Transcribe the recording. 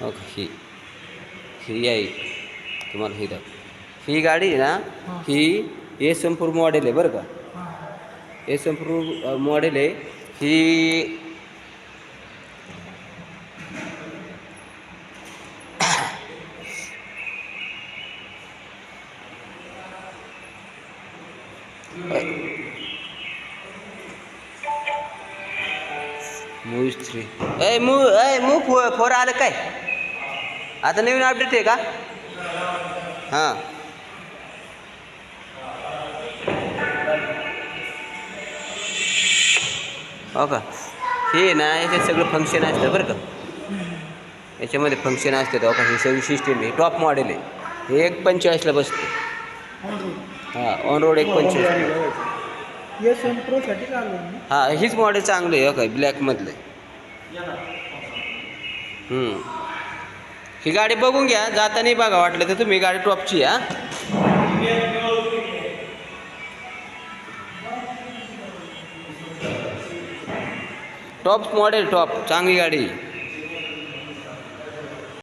हो का ही ही आहे तुम्हाला ही दाख ही गाडी ना? ही। ए संपूर मॉडेल आहे बरं का ए संपूर मॉडेल आहे ही। थ्री। ए मू ए मू फो फोर आलं काय आता नवीन अपडेट आहे का? हां. हो का? हे ना याच्यात सगळं फंक्शन असतं बरं का. याच्यामध्ये फंक्शन असतात हो का? ही सगळी सिस्टीम आहे. टॉप मॉडेल आहे. हे एक पंचेचाळीसला बसते. हां ऑन रोड एक पंचेचाळीस. ना? हां हीच मॉडेल चांगलं आहे हो काय ब्लॅकमधलं. ही गाडी बघून घ्या जाताना बघा वाटलं तर तुम्ही गाडी टॉपची हा. टॉप मॉडल, टॉप, चांगली गाडी.